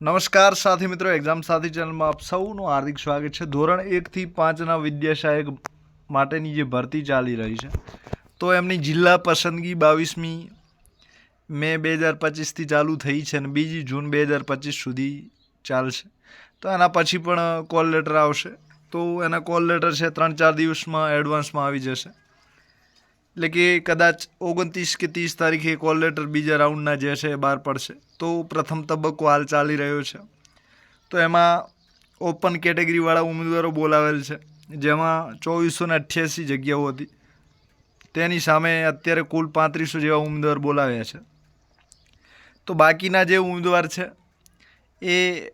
નમસ્કાર સાથી મિત્રો એક્ઝામ સાથી ચેનલમાં આપ સૌનું હાર્દિક સ્વાગત છે. ધોરણ એકથી પાંચના વિદ્યાશાયક માટેની જે ભરતી ચાલી રહી છે, તો એમની જિલ્લા પસંદગી બાવીસમી મે બે હજાર પચીસથી ચાલુ થઈ છે અને બીજી જૂન બે હજાર પચીસ સુધી ચાલશે. તો એના પછી પણ કોલ લેટર આવશે. તો એના કોલ લેટર છે ત્રણ ચાર દિવસમાં એડવાન્સમાં આવી જશે. એટલે કે કદાચ ઓગણત્રીસ કે ત્રીસ તારીખે કોલ લેટર બીજા રાઉન્ડના જે છે એ બહાર પડશે. તો પ્રથમ તબક્કો હાલ ચાલી રહ્યો છે. તો એમાં ઓપન કેટેગરીવાળા ઉમેદવારો બોલાવેલ છે. જેમાં ચોવીસો ને અઠ્યાસી જગ્યાઓ હતી. તેની સામે અત્યારે કુલ પાંત્રીસો જેવા ઉમેદવાર બોલાવ્યા છે. તો બાકીના જે ઉમેદવાર છે, એ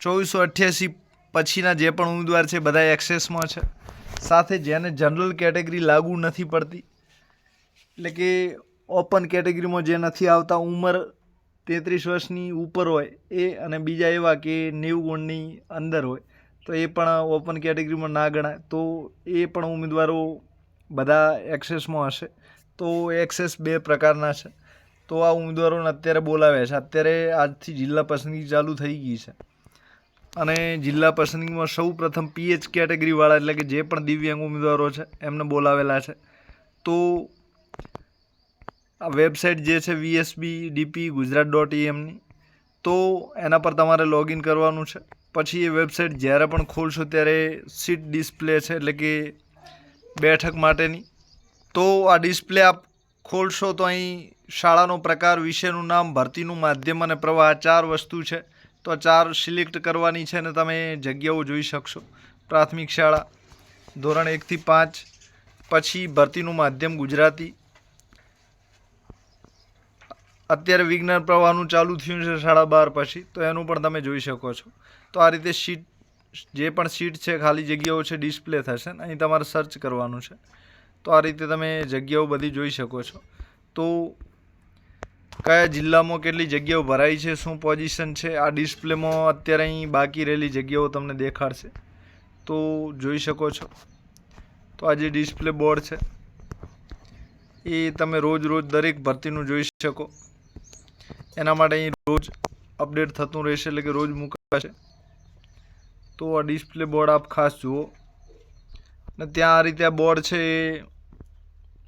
ચોવીસો અઠ્યાસી પછીના જે પણ ઉમેદવાર છે બધા એક્સેસમાં છે. સાથે જેને જનરલ કેટેગરી લાગુ નથી પડતી એટલે કે ઓપન કેટેગરીમાં જે નથી આવતા, ઉંમર તેત્રીસ વર્ષની ઉપર હોય એ અને બીજા એવા કે નેવું ગુણની અંદર હોય, તો એ પણ ઓપન કેટેગરીમાં ના ગણાય. તો એ પણ ઉમેદવારો બધા એક્સેસમાં હશે. તો એક્સેસ બે પ્રકારના છે. તો આ ઉમેદવારોને અત્યારે બોલાવ્યા છે. અત્યારે આજથી જિલ્લા પસંદગી ચાલુ થઈ ગઈ છે. અને જિલ્લા પસંદગીમાં સૌ પ્રથમ પીએચ કેટેગરીવાળા એટલે કે જે પણ દિવ્યાંગ ઉમેદવારો છે, એમને બોલાવેલા છે. તો આ વેબસાઇટ જે છે વીએસબી ડીપી ગુજરાત ડોટ ઈએમની તો એના પર તમારે લોગિન કરવાનું છે. પછી એ વેબસાઇટ જ્યારે પણ ખોલશો ત્યારે સીટ ડિસ્પ્લે છે એટલે કે બેઠક માટેની. તો આ ડિસ્પ્લે આપ ખોલશો તો અહીં શાળાનો પ્રકાર વિષયનું નામ, ભરતીનું માધ્યમ અને પ્રવાહ ચાર વસ્તુ છે. તો આ ચાર સિલેક્ટ કરવાની છે અને તમે જગ્યાઓ જોઈ શકશો. પ્રાથમિક શાળા, ધોરણ એકથી પાંચ, પછી ભરતીનું માધ્યમ ગુજરાતી અત્યારે વિજ્ઞાન પ્રવાહનું ચાલુ થયું છે સાડા બાર પછી, તો એનું પણ તમે જોઈ શકો છો. તો આ રીતે સીટ જે પણ સીટ છે ખાલી જગ્યાઓ છે, ડિસ્પ્લે થશે ને, અહીં તમારે સર્ચ કરવાનું છે. તો આ રીતે તમે જગ્યાઓ બધી જોઈ શકો છો. તો કયા જિલ્લામાં કેટલી જગ્યાઓ ભરાઈ છે, શું પોઝિશન છે, આ ડિસ્પ્લેમાં અત્યારે અહીં બાકી રહેલી જગ્યાઓ તમને દેખાડશે. તો જોઈ શકો છો. તો આ જે ડિસ્પ્લે બોર્ડ છે, એ તમે રોજ રોજ દરેક ભરતીનું જોઈ શકો. એના માટે અહીં રોજ અપડેટ થતું રહેશે, એટલે કે રોજ મૂકાશે. તો આ ડિસ્પ્લે બોર્ડ આપ ખાસ જુઓ. ને ત્યાં આ રીતે આ બોર્ડ છે એ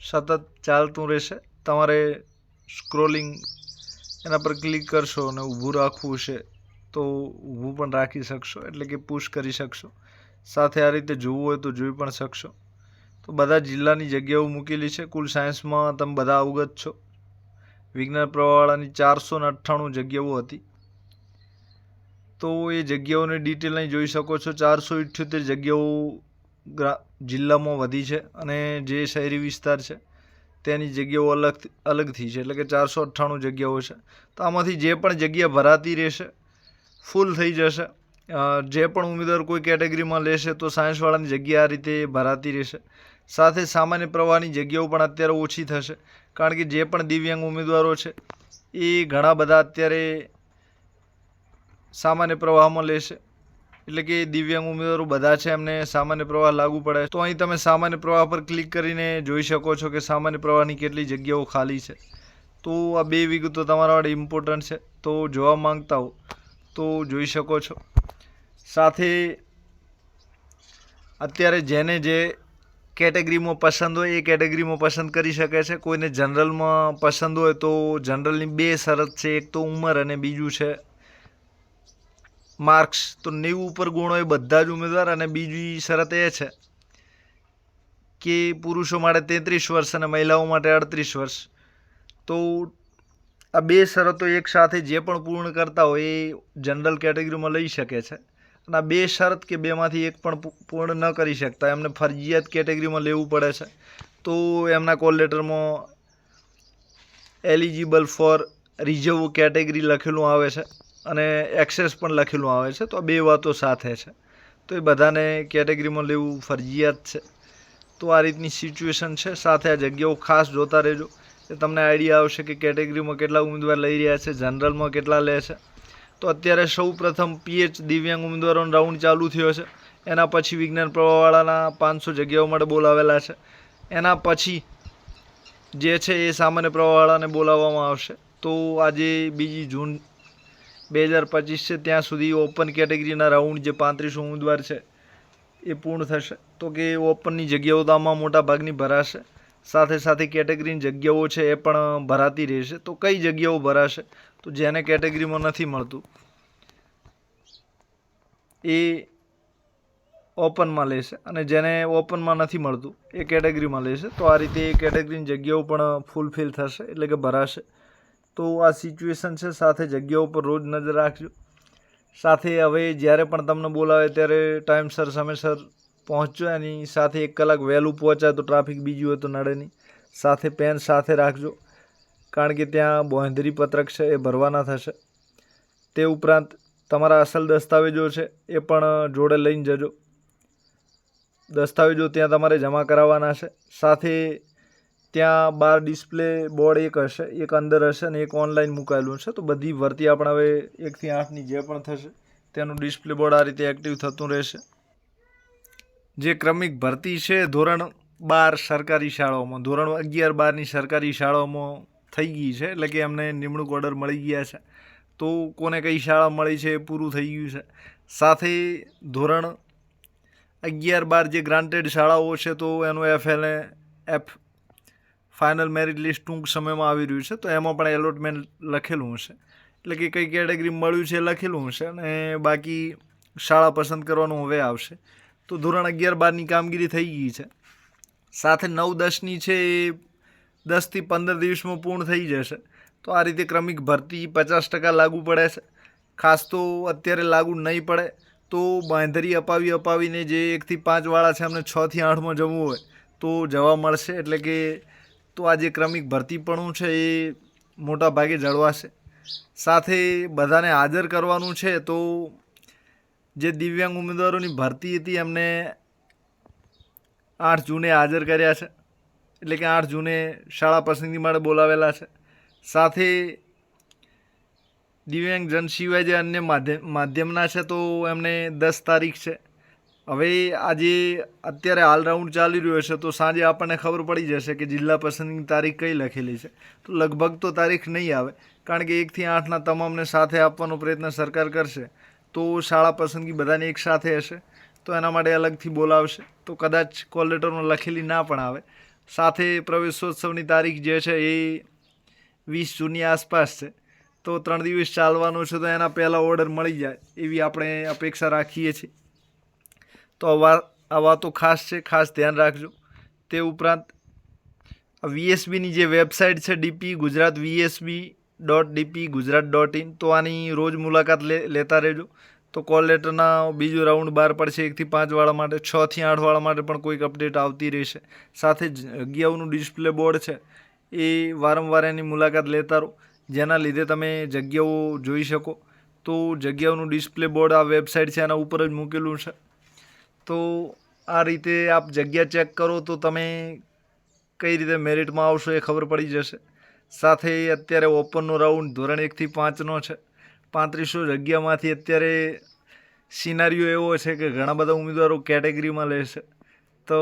સતત ચાલતું રહેશે. તમારે સ્ક્રોલિંગ એના પર ક્લિક કરશો અને ઊભું રાખવું છે તો ઊભું પણ રાખી શકશો, એટલે કે પુશ કરી શકશો. સાથે આ રીતે જોવું હોય તો જોઈ પણ શકશો. તો બધા જિલ્લાની જગ્યાઓ મૂકેલી છે. કુલ સાયન્સમાં તમે બધા અવગત છો. વિજ્ઞાન પ્રવાહવાળાની ચારસો ને અઠ્ઠાણું જગ્યાઓ હતી. તો એ જગ્યાઓની ડિટેલ અહીં જોઈ શકો છો. ચારસો ઇઠ્યોતેર જગ્યાઓ જિલ્લામાં વધી છે અને જે શહેરી વિસ્તાર છે, તેની જગ્યાઓ અલગ અલગથી છે. એટલે કે ચારસો અઠ્ઠાણું જગ્યાઓ છે. તો આમાંથી જે પણ જગ્યા ભરાતી રહેશે ફૂલ થઈ જશે જે પણ ઉમેદવાર કોઈ કેટેગરીમાં લેશે, તો સાયન્સવાળાની જગ્યા આ રીતે ભરાતી રહેશે. સાથે સામાન્ય પ્રવાહની જગ્યાઓ પણ અત્યારે ઓછી થશે, કારણ કે જે પણ દિવ્યાંગ ઉમેદવારો છે, એ ઘણા બધા અત્યારે સામાન્ય પ્રવાહમાં લેશે. એટલે કે દિવ્યાંગ ઉમેદવારો બધા છે એમને સામાન્ય પ્રવાહ લાગુ પડે. તો અહીં તમે સામાન્ય પ્રવાહ પર ક્લિક કરીને જોઈ શકો છો કે સામાન્ય પ્રવાહની કેટલી જગ્યાઓ ખાલી છે. તો આ બે વિગતો તમારા માટે ઇમ્પોર્ટન્ટ છે. તો જોવા માંગતા હો, તો જોઈ શકો છો. સાથે અત્યારે જેને જે કેટેગરીમાં પસંદ હોય એ કેટેગરીમાં પસંદ કરી શકે છે. કોઈને જનરલમાં પસંદ હોય તો જનરલની બે શરત છે, એક તો ઉંમર અને બીજું છે માર્ક્સ. તો નેવું ઉપર ગુણ હોય બધા જ ઉમેદવાર અને બીજી શરત એ છે કે પુરુષો માટે તેત્રીસ વર્ષ અને મહિલાઓ માટે અડત્રીસ વર્ષ. તો આ બે શરતો એક સાથે જે પણ પૂર્ણ કરતા હોય એ જનરલ કેટેગરીમાં લઈ શકે છે. અને બે શરત કે બેમાંથી એક પણ પૂર્ણ ન કરી શકતા. એમને ફરજિયાત કેટેગરીમાં લેવું પડે છે. તો એમના કોલ લેટરમાં એલિજિબલ ફોર રિઝર્વ કેટેગરી લખેલું આવે છે અને એક્સેસ પણ લખેલું આવે છે. તો બે વાતો સાથે છે. તો એ બધાને કેટેગરીમાં લેવું ફરજિયાત છે. તો આ રીતની સિચ્યુએશન છે. સાથે આ જગ્યાઓ ખાસ જોતા રહેજો. તમને આઈડિયા આવશે કે કેટેગરીમાં કેટલા ઉમેદવાર લઈ રહ્યા છે, જનરલમાં કેટલા લે છે. તો અત્યારે સૌ પ્રથમ પીએચ દિવ્યાંગ ઉમેદવારોનો રાઉન્ડ ચાલુ થયો છે. એના પછી વિજ્ઞાન પ્રવાહવાળાના પાંચસો જગ્યાઓ માટે બોલાવેલા છે. એના પછી જે છે એ સામાન્ય પ્રવાહવાળાને બોલાવવામાં આવશે. તો આજે બીજી જૂન બે હજાર પચીસ છે, ત્યાં સુધી ઓપન કેટેગરીના રાઉન્ડ જે પાંત્રીસ ઉમેદવાર છે એ પૂર્ણ થશે. તો કે ઓપનની જગ્યાઓ તો આમાં મોટા ભાગની ભરાશે. સાથે સાથે કેટેગરીની જગ્યાઓ છે એ પણ ભરાતી રહેશે. તો કઈ જગ્યાઓ ભરાશે? તો જેને કેટેગરીમાં નથી મળતું, એ ઓપનમાં લેશે. અને જેને ઓપનમાં નથી મળતું, એ કેટેગરીમાં લેશે. તો આ રીતે એ કેટેગરીની જગ્યાઓ પણ ફૂલફિલ થશે, એટલે કે ભરાશે. તો આ સિચ્યુએશન છે, સાથે જગ્યાઓ પર રોજ નજર રાખજો. સાથે હવે જ્યારે પણ તમને બોલાવે ત્યારે ટાઈમસર સમયસર પહોંચજો, એની સાથે એક કલાક વહેલું પહોંચાય તો ટ્રાફિક બીજું હોય તો નડે નહીં. સાથે પેન સાથે રાખજો. કારણ કે ત્યાં બોંધરી પત્રક છે, એ ભરવાના થશે. તે ઉપરાંત તમારા અસલ દસ્તાવેજો છે, એ પણ જોડે લઈને જજો. દસ્તાવેજો ત્યાં તમારે જમા કરાવવાના છે. સાથે ત્યાં બાર ડિસ્પ્લે બોર્ડ એક હશે, એક અંદર હશે અને એક ઓનલાઈન મુકાયેલું છે. તો બધી ભરતી આપણે હવે એકથી આઠની જે પણ થશે, તેનું ડિસ્પ્લે બોર્ડ આ રીતે એક્ટિવ થતું રહેશે. જે ક્રમિક ભરતી છે ધોરણ બાર સરકારી શાળાઓમાં, ધોરણ અગિયાર બારની સરકારી શાળાઓમાં થઈ ગઈ છે, એટલે કે એમને નિમણૂક ઓર્ડર મળી ગયા છે. તો કોને કઈ શાળા મળી છે એ પૂરું થઈ ગયું છે. સાથે ધોરણ અગિયાર બાર જે ગ્રાન્ટેડ શાળાઓ છે, તો એનું F L F final merit list ટૂંક સમયમાં આવી રહ્યું છે, તો એમાં પણ એલોટમેન્ટ લખેલું હશે. એટલે કે કઈ કેટેગરી મળ્યું છે લખેલું હશે અને બાકી શાળા પસંદ કરવાનું હવે આવશે. તો ધોરણ અગિયાર બારની કામગીરી થઈ ગઈ છે. સાથે નવ દસની છે એ દસથી પંદર દિવસમાં પૂર્ણ થઈ જશે. તો આ રીતે ક્રમિક ભરતી પચાસ ટકા લાગુ પડે છે. ખાસ તો અત્યારે લાગુ નહીં પડે. તો બાંધરી અપાવી અપાવીને જે એકથી પાંચવાળા છે અમને છથી આઠમાં જવું હોય, તો જવા મળશે. એટલે કે તો આ જે ક્રમિક ભરતીપણું છે, એ મોટા ભાગે જળવાશે. સાથે બધાને હાજર કરવાનું છે, તો જે દિવ્યાંગ ઉમેદવારોની ભરતી હતી, એમને આઠ જૂને હાજર કર્યા છે. એટલે કે આઠ જૂને શાળા પસંદગી માટે બોલાવેલા છે. સાથે દિવ્યાંગજન સિવાય જે અન્ય માધ્યમ, માધ્યમના છે તો એમને દસ તારીખ છે. હવે આજે અત્યારે હાલ રાઉન્ડ ચાલી રહ્યો છે તો સાંજે આપણને ખબર પડી જશે કે જિલ્લા પસંદગીની તારીખ કઈ લખેલી છે. તો લગભગ તો તારીખ નહીં આવે, કારણ કે એકથી આઠના તમામને સાથે આપવાનો પ્રયત્ન સરકાર કરશે. તો શાળા પસંદગી બધાની એક સાથે હશે, તો એના માટે અલગથી બોલાવશે. તો કદાચ કોલ લેટરમાં લખેલી ના પણ આવે. સાથે પ્રવેશોત્સવની તારીખ જે છે એ વીસ જૂનની આસપાસ છે. તો ત્રણ દિવસ ચાલવાનું છે તો એના પહેલાં ઓર્ડર મળી જાય એવી આપણે અપેક્ષા રાખીએ છીએ. તો આવા આ વાતો ખાસ છે, ખાસ ધ્યાન રાખજો. તે ઉપરાંત વીએસબીની જે વેબસાઇટ છે DP Gujarat VSB dot DP Gujarat dot in તો આની રોજ મુલાકાત લે, લેતા રહેજો. તો કોલ લેટરના બીજો રાઉન્ડ બહાર પડશે એકથી પાંચવાળા માટે છથી આઠવાળા માટે પણ કોઈક અપડેટ આવતી રહેશે. સાથે જગ્યાઓનું ડિસ્પ્લે બોર્ડ છે, એ વારંવાર એની મુલાકાત લેતા રહો. જેના લીધે તમે જગ્યાઓ જોઈ શકો. તો જગ્યાઓનું ડિસ્પ્લે બોર્ડ આ વેબસાઇટ છે એના ઉપર જ મૂકેલું છે. તો આ રીતે આપ જગ્યા ચેક કરો તો તમે કઈ રીતે મેરિટમાં આવશો એ ખબર પડી જશે. સાથે અત્યારે ઓપનનો રાઉન્ડ ધોરણ એકથી પાંચનો છે. પાંત્રીસો જગ્યામાંથી અત્યારે સિનારીઓ એવો છે કે ઘણા બધા ઉમેદવારો કેટેગરીમાં લેશે તો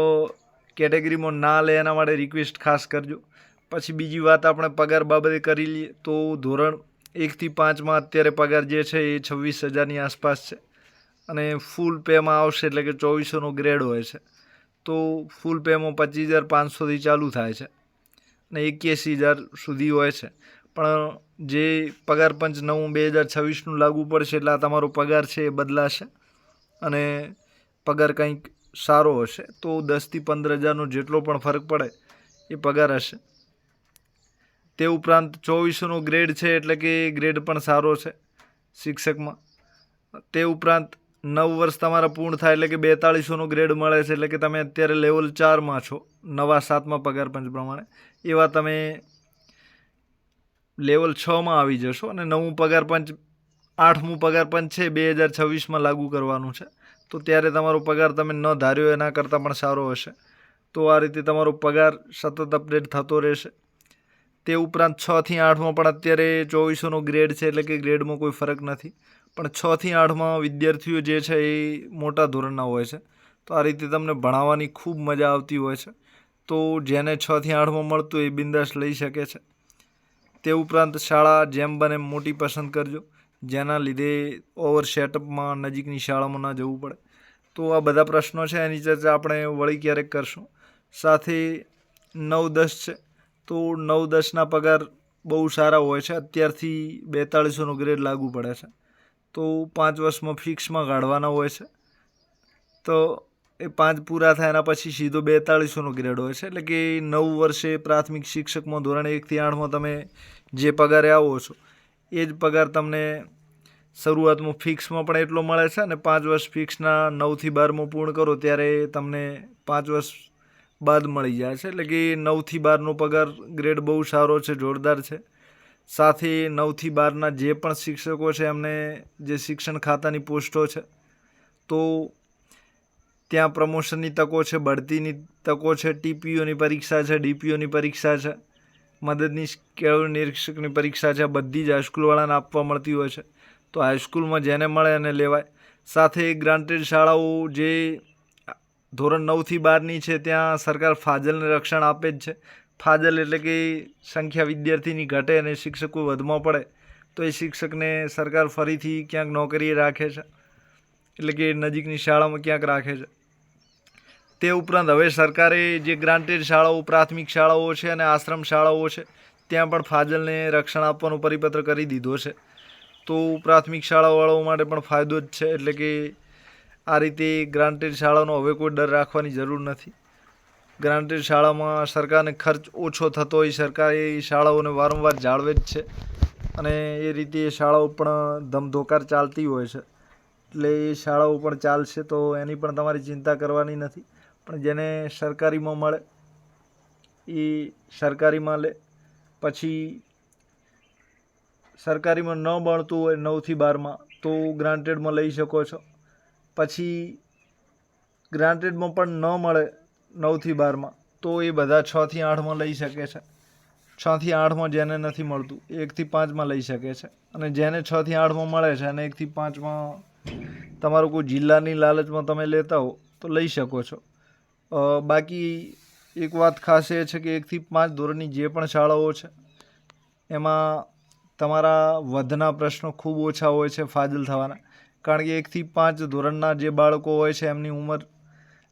કેટેગરીમાં ના લે એના માટે રિક્વેસ્ટ ખાસ કરજો. પછી બીજી વાત આપણે પગાર બાબતે કરી લઈએ તો ધોરણ એકથી પાંચમાં અત્યારે પગાર જે છે એ છવ્વીસ હજારની આસપાસ છે. અને ફૂલ પેમાં આવશે એટલે કે ચોવીસોનો ગ્રેડ હોય છે. તો ફૂલ પેમાં પચીસ હજાર પાંચસોથી ચાલુ થાય છે. અને એક્યાસી હજાર સુધી હોય છે. પણ જે પગાર પંચ નવું બે હજાર છવ્વીસનું લાગુ પડશે એટલે આ તમારો પગાર છે એ બદલાશે. અને પગાર કંઈક સારો હશે તો દસથી પંદર હજારનો જેટલો પણ ફરક પડે એ પગાર હશે. તે ઉપરાંત ચોવીસોનો ગ્રેડ છે એટલે કે ગ્રેડ પણ સારો છે શિક્ષકમાં. તે ઉપરાંત નવ વર્ષ તમારા પૂર્ણ થાય એટલે કે બેતાળીસોનો ગ્રેડ મળે છે એટલે કે તમે અત્યારે લેવલ ચારમાં છો, નવા સાતમા પગાર પંચ પ્રમાણે. એવા તમે લેવલ છમાં આવી જશો અને નવું પગાર પંચ, આઠમું પગાર પંચ છે, બે હજાર છવ્વીસમાં લાગુ કરવાનું છે. તો ત્યારે તમારો પગાર તમે ન ધાર્યો એના કરતાં પણ સારો હશે. તો આ રીતે તમારો પગાર સતત અપડેટ થતો રહેશે. તે ઉપરાંત છથી આઠમાં પણ અત્યારે ચોવીસોનો ગ્રેડ છે એટલે કે ગ્રેડમાં કોઈ ફરક નથી. પણ છથી આઠમાં વિદ્યાર્થીઓ જે છે એ મોટા ધોરણના હોય છે. તો આ રીતે તમને ભણાવવાની ખૂબ મજા આવતી હોય છે. તો જેને છથી આઠમાં મળતું એ બિંદાસ લઈ શકે છે. તે ઉપરાંત શાળા જેમ બને મોટી પસંદ કરજો. જેના લીધે ઓવર સેટઅપમાં નજીકની શાળામાં ના જવું પડે. તો આ બધા પ્રશ્નો છે, એની ચર્ચા આપણે વળી ક્યારેક કરશું. સાથે નવ દસ છે, તો નવ દસના પગાર બહુ સારા હોય છે. અત્યારથી બેતાળીસોનો ગ્રેડ લાગુ પડે છે. તો પાંચ વર્ષમાં ફિક્સમાં કાઢવાના હોય છે. તો એ પાંચ પૂરા થાય એના પછી સીધો બેતાળીસોનો ગ્રેડ હોય છે. એટલે કે નવ વર્ષે પ્રાથમિક શિક્ષકમાં ધોરણ એકથી આઠમાં તમે જે પગારે આવો છો, એ જ પગાર તમને શરૂઆતમાં ફિક્સમાં પણ એટલો મળે છે અને પાંચ વર્ષ ફિક્સના નવથી બારમું પૂર્ણ કરો ત્યારે તમને પાંચ વર્ષ બાદ મળી જાય છે. એટલે કે નવથી બારનો પગાર ગ્રેડ બહુ સારો છે, જોરદાર છે. સાથે નવથી બારના જે પણ શિક્ષકો છે એમને જે શિક્ષણ ખાતાની પોસ્ટો છે, તો ત્યાં પ્રમોશનની તકો છે બઢતીની તકો છે, ટીપીઓની પરીક્ષા છે, ડીપીઓની પરીક્ષા છે. મદદનીશ કેળવણી નિરીક્ષકની પરીક્ષા છે બધી જ હાઈસ્કૂલવાળાને આપવા મળતી હોય છે. તો હાઈસ્કૂલમાં જેને મળે એને લેવાય. સાથે ગ્રાન્ટેડ શાળાઓ જે ધોરણ નવથી બારની છે, ત્યાં સરકાર ફાજલને રક્ષણ આપે જ છે. ફાજલ એટલે કે સંખ્યા વિદ્યાર્થીની ઘટે અને શિક્ષકો વધમાં પડે. તો એ શિક્ષકને સરકાર ફરીથી ક્યાંક નોકરીએ રાખે છે. એટલે કે નજીકની શાળામાં ક્યાંક રાખે છે. તે ઉપરાંત હવે સરકારે જે ગ્રાન્ટેડ શાળાઓ, પ્રાથમિક શાળાઓ છે અને આશ્રમ શાળાઓ છે, ત્યાં પણ ફાજલને રક્ષણ આપવાનો પરિપત્ર કરી દીધો છે. તો પ્રાથમિક શાળાવાળાઓ માટે પણ ફાયદો જ છે, એટલે કે આ રીતે ગ્રાન્ટેડ શાળાનો હવે કોઈ ડર રાખવાની જરૂર નથી. ગ્રાન્ટેડ શાળામાં સરકારને ખર્ચ ઓછો થતો હોય, સરકાર એ શાળાઓને વારંવાર જાળવે જ છે અને એ રીતે એ શાળાઓ પણ ધમધોકાર ચાલતી હોય છે. એટલે એ શાળાઓ પણ ચાલશે તો એની પણ તમારી ચિંતા કરવાની નથી. પણ જેને સરકારીમાં મળે એ સરકારીમાં લે. પછી સરકારીમાં ન મળતું હોય નવથી બારમાં, તો ગ્રાન્ટેડમાં લઈ શકો છો. પછી ગ્રાન્ટેડમાં પણ ન મળે નવથી બારમાં, તો એ બધા છથી આઠમાં લઈ શકે છે. છથી આઠમાં જેને નથી મળતું, એકથી પાંચમાં લઈ શકે છે. અને જેને છથી આઠમાં મળે છે અને એકથી પાંચમાં તમારું કોઈ જિલ્લાની લાલચમાં તમે લેતા હો, તો લઈ શકો છો. બાકી એક વાત ખાસ એ છે કે એકથી પાંચ ધોરણની જે પણ શાળાઓ છે, એમાં તમારા વધના પ્રશ્નો ખૂબ ઓછા હોય છે, ફાજલ થવાના. કારણ કે એકથી પાંચ ધોરણના જે બાળકો હોય છે, એમની ઉંમર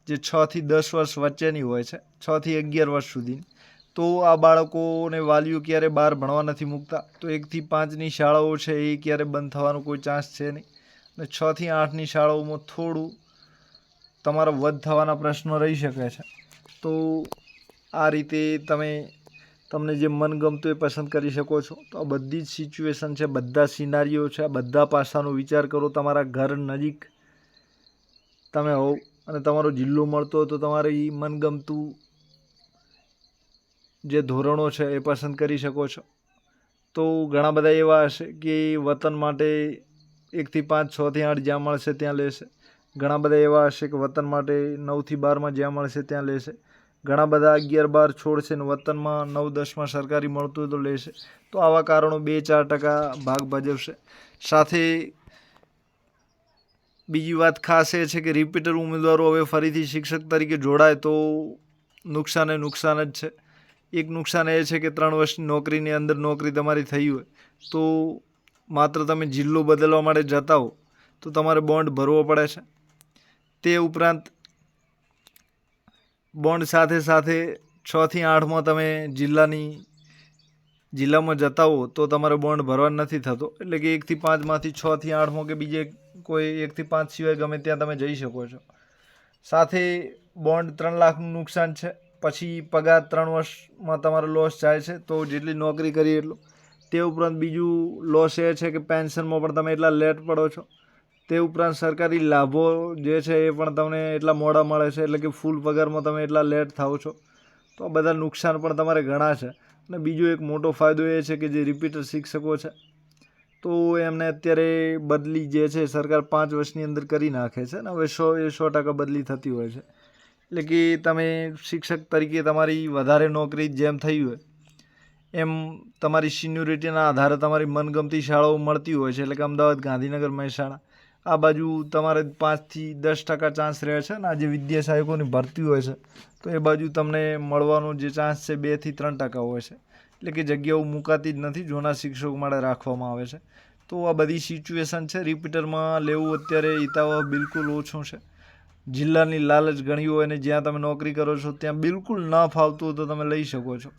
જે છથી દસ વર્ષ વચ્ચેની હોય છે છથી અગિયાર વર્ષ સુધીની તો આ બાળકોને વાલીઓ ક્યારે બહાર ભણવા નથી મૂકતા? તો એકથી પાંચની શાળાઓ છે એ ક્યારે બંધ થવાનો કોઈ ચાન્સ છે નહીં. અને છથી આઠની શાળાઓમાં થોડું તમારા વધ થવાના પ્રશ્નો રહી શકે છે. તો આ રીતે તમે તમને જે મનગમતું એ પસંદ કરી શકો છો. તો આ બધી જ સિચ્યુએશન છે, બધા સિનારીઓ છે, આ બધા પાસાનો વિચાર કરો તમારા ઘર નજીક તમે હોવ અને તમારો જિલ્લો મળતો હોય તો તમારે એ મનગમતું જે ધોરણો છે એ પસંદ કરી શકો છો. તો ઘણા બધા એવા હશે કે વતન માટે એકથી પાંચ છથી આઠ જ્યાં મળશે ત્યાં લેશે. ઘણા બધા એવા હશે કે વતન માટે નવથી બારમાં જ્યાં મળશે ત્યાં લેશે. ઘણા બધા અગિયાર બાર છોડશે ને વતનમાં નવ, દસમાં સરકારી મળતું તો લેશે. તો આવા કારણો બે, ચાર ટકા ભાગ ભજવશે. સાથે બીજી વાત ખાસ એ છે કે રિપીટર ઉમેદવારો હવે ફરીથી શિક્ષક તરીકે જોડાય તો નુકસાને નુકસાન જ છે. એક નુકસાન એ છે કે ત્રણ વર્ષની નોકરીની અંદર નોકરી તમારી થઈ હોય તો માત્ર તમે જિલ્લો બદલવા માટે જતા હો તો તમારે બોન્ડ ભરવો પડે છે. તે ઉપરાંત બોન્ડ સાથે સાથે છથી આઠમાં તમે જિલ્લાની જિલ્લામાં જતા હો તો તમારે બોન્ડ ભરવા નથી થતો. એટલે કે એકથી પાંચમાંથી છથી આઠમાં કે બીજે કોઈ એકથી પાંચ સિવાય ગમે ત્યાં તમે જઈ શકો છો. સાથે બોન્ડ ત્રણ લાખનું નુકસાન છે. પછી પગાર ત્રણ વર્ષમાં તમારો લોસ જાય છે. તો જેટલી નોકરી કરી એટલું. તે ઉપરાંત બીજું લોસ એ છે કે પેન્શનમાં પણ તમે એટલા લેટ પડો છો. તે ઉપરાંત સરકારી લાભો જે છે એ પણ તમને એટલા મોડા મળે છે, એટલે કે ફૂલ પગારમાં તમે એટલા લેટ થાઓ છો. તો આ બધા નુકસાન પણ તમારે ઘણા છે. અને બીજો એક મોટો ફાયદો એ છે કે જે રિપીટર શિક્ષકો છે, તો એમને અત્યારે બદલી જે છે સરકાર પાંચ વર્ષની અંદર કરી નાખે છે અને હવે સો, એ સો ટકા બદલી થતી હોય છે. એટલે કે તમે શિક્ષક તરીકે તમારી વધારે નોકરી જેમ થઈ હોય, એમ તમારી સિન્યોરિટીના આધારે તમારી મનગમતી શાળાઓ મળતી હોય છે. એટલે કે અમદાવાદ ગાંધીનગર મહેસાણા આ બાજુ તમારે પાંચથી દસ ટકા ચાન્સ રહે છે અને આ જે વિદ્યા સહાયકોની ભરતી હોય છે, તો એ બાજુ તમને મળવાનો જે ચાન્સ છે બેથી ત્રણ ટકા હોય છે. એટલે કે જગ્યાઓ મુકાતી જ નથી, જૂના શિક્ષકો માટે રાખવામાં આવે છે. તો આ બધી સિચ્યુએશન છે રિપીટરમાં લેવું અત્યારે હિતાવહ બિલકુલ ઓછું છે. જિલ્લાની લાલચ ગણી હોય અને જ્યાં તમે નોકરી કરો છો, ત્યાં બિલકુલ ન ફાવતું તો તમે લઈ શકો છો.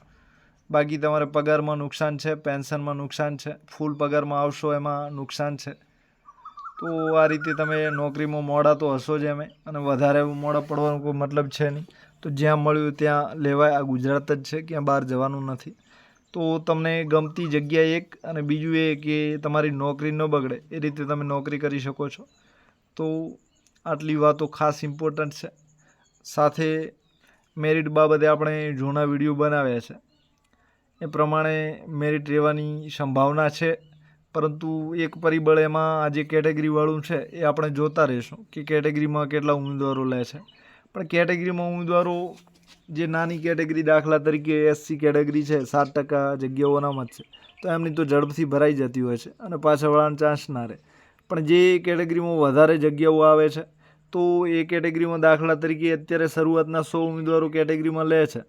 બાકી તમારે પગારમાં નુકસાન છે, પેન્શનમાં નુકસાન છે, ફૂલ પગારમાં આવશો એમાં નુકસાન છે. તો આ રીતે તમે નોકરીમાં મોડા તો હશો જ એમે. અને વધારે મોડા પડવાનો કોઈ મતલબ છે નહીં. તો જ્યાં મળ્યું ત્યાં લેવાય. આ ગુજરાત જ છે, ક્યાં બહાર જવાનું નથી. તો તમને ગમતી જગ્યાએ એક અને બીજું એ કે તમારી નોકરી ન બગડે. એ રીતે તમે નોકરી કરી શકો છો. તો આટલી વાતો ખાસ ઇમ્પોર્ટન્ટ છે. સાથે મેરિટ બાબતે આપણે જૂના વીડિયો બનાવ્યા છે. એ પ્રમાણે મેરિટ રહેવાની સંભાવના છે. પરંતુ એક પરિબળ એમાં આ જે કેટેગરીવાળું છે એ આપણે જોતા રહીશું કે કેટેગરીમાં કેટલા ઉમેદવારો લે છે. પણ કેટેગરીમાં ઉમેદવારો જે નાની કેટેગરી દાખલા તરીકે એસસી કેટેગરી છે, સાત ટકા જગ્યાઓ અનામત છે. તો એમની તો ઝડપથી ભરાઈ જતી હોય છે અને પાછળવાળાને ચાન્સ ના રહે. પણ જે કેટેગરીમાં વધારે જગ્યાઓ આવે છે, તો એ કેટેગરીમાં દાખલા તરીકે અત્યારે શરૂઆતના સો ઉમેદવારો કેટેગરીમાં લે છે.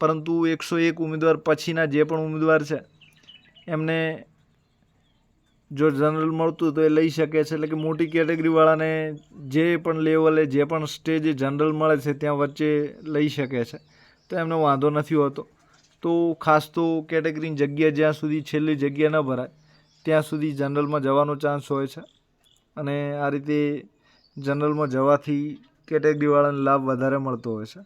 પરંતુ એકસો એક ઉમેદવાર પછીના જે પણ ઉમેદવાર છે, એમને જો જનરલ મળતું તો એ લઈ શકે છે. એટલે કે મોટી કેટેગરીવાળાને જે પણ લેવલે જે પણ સ્ટેજે જનરલ મળે છે, ત્યાં વચ્ચે લઈ શકે છે. તો એમને વાંધો નથી હોતો. તો ખાસ તો કેટેગરીની જગ્યા જ્યાં સુધી છેલ્લી જગ્યા ન ભરાય, ત્યાં સુધી જનરલમાં જવાનો ચાન્સ હોય છે. અને આ રીતે જનરલમાં જવાથી કેટેગરીવાળાને લાભ વધારે મળતો હોય છે.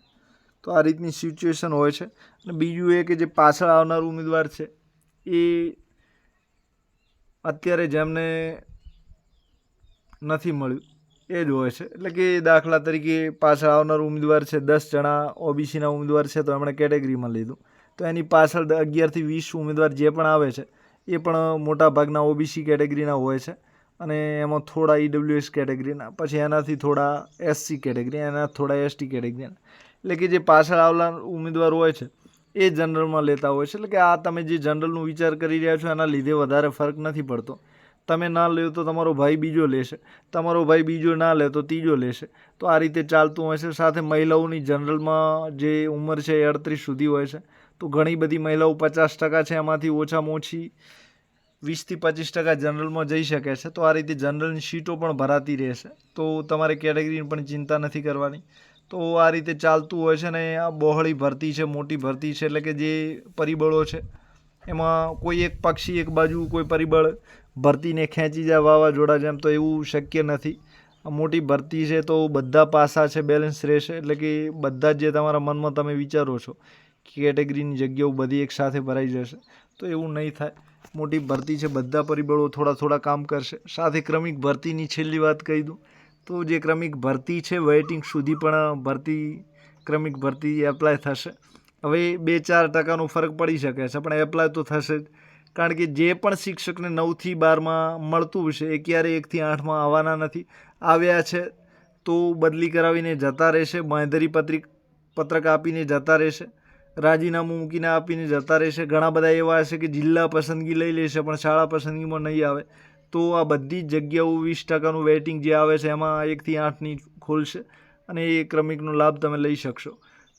તો આ રીતની સિચ્યુએશન હોય છે. અને બીજું એ કે જે પાછળ આવનાર ઉમેદવાર છે, એ અત્યારે જેમને નથી મળ્યું, એ જ હોય છે. એટલે કે દાખલા તરીકે પાછળ આવનાર ઉમેદવાર છે, દસ જણા, ઓબીસીના ઉમેદવાર છે, તો એમણે કેટેગરીમાં લીધું. તો એની પાછળ અગિયારથી વીસ ઉમેદવાર જે પણ આવે છે, એ પણ મોટા ભાગના ઓબીસી કેટેગરીના હોય છે. અને એમાં થોડા ઈડબ્લ્યુએસ કેટેગરીના, પછી એનાથી થોડા એસસી કેટેગરી એના થોડા એસટી કેટેગરીના. એટલે કે જે પાછળ આવનાર ઉમેદવાર હોય છે એ જનરલમાં લેતા હોય છે. એટલે કે આ તમે જે જનરલનું વિચાર કરી રહ્યા છો, એના લીધે વધારે ફરક નથી પડતો. તમે ના લ્યો તો તમારો ભાઈ બીજો લેશે. તમારો ભાઈ બીજો ના લે તો ત્રીજો લેશે. તો આ રીતે ચાલતું હોય છે. સાથે મહિલાઓની જનરલમાં જે ઉંમર છે એ અડત્રીસ સુધી હોય છે. તો ઘણી બધી મહિલાઓ પચાસ ટકા છે, એમાંથી ઓછામાં ઓછી વીસથી પચીસ ટકા જનરલમાં જઈ શકે છે. તો આ રીતે જનરલની સીટો પણ ભરાતી રહેશે. તો તમારે કેટેગરીની પણ ચિંતા નથી કરવાની. તો આ રીતે ચાલતું હોય છે ને, આ બહોળી ભરતી છે, મોટી ભરતી છે, એટલે કે જે પરિબળો છે, એમાં કોઈ એક પક્ષી એક બાજુ કોઈ પરિબળ ભરતીને ખેંચી જાય વાવાઝોડા જેમ, તો એવું શક્ય નથી. મોટી ભરતી છે તો બધા પાસા છે બેલેન્સ રહેશે, એટલે કે બધા જ જે તમારા મનમાં તમે વિચારો છો, કેટેગરીની જગ્યાઓ બધી એક સાથે ભરાઈ જશે, તો એવું નહીં થાય. મોટી ભરતી છે, બધા પરિબળો થોડા થોડા કામ કરશે. સાથે ક્રમિક ભરતીની છેલ્લી વાત કહી દઉં. તો જે ક્રમિક ભરતી છે વેઇટિંગ સુધી પણ ભરતી, ક્રમિક ભરતી એપ્લાય થશે. હવે બે ચાર ટકાનો ફરક પડી શકે છે, પણ એપ્લાય તો થશે જ. કારણ કે જે પણ શિક્ષકને નવથી બારમાં મળતું હશે, એ ક્યારે એકથી આઠમાં આવવાના નથી. આવ્યા છે, તો બદલી કરાવીને જતા રહેશે બાંધરી પત્રિક, પત્રક આપીને જતા રહેશે, રાજીનામું મૂકીને આપીને જતા રહેશે. ઘણા બધા એવા હશે કે જિલ્લા પસંદગી લઈ લેશે, પણ શાળા પસંદગીમાં નહીં આવે. તો આ બધી જ જગ્યાઓ વીસ ટકાનું વેઇટિંગ જે આવે છે, એમાં એકથી આઠની ખોલશે અને એ ક્રમિકનો લાભ તમે લઈ શકશો.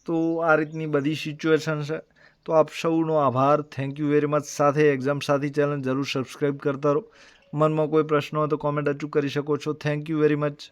તો આ રીતની બધી સિચ્યુએશન છે. તો આપ સૌનો આભાર. થેન્ક યુ વેરી મચ સાથે એક્ઝામ સાથી ચેનલ જરૂર સબસ્ક્રાઈબ કરતા રહો. મનમાં કોઈ પ્રશ્ન હોય તો કોમેન્ટ અચૂક કરી શકો છો. Thank you very much